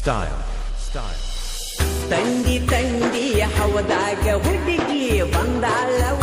style. Style. ತಂದಿ ತಂದಿಯ ಹವದಾಗ ಹುಡುಗಿ ಬಂದಾಳವ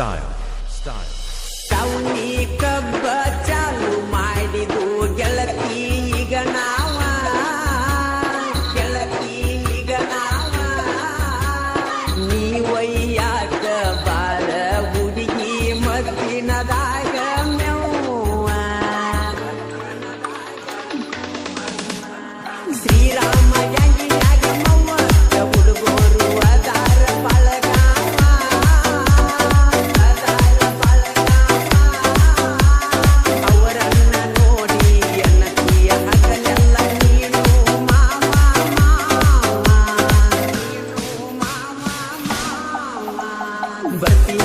style, style. Saudi ಕಬ್ಬ ಚಾಲು ಮಾಡಿದು ಗೆಳತಿ ಈಗ ನಾವ. ಗೆಳತಿ ಈಗ ನಾವ. ನೀವಯ್ಯ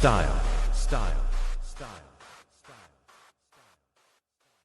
style, style.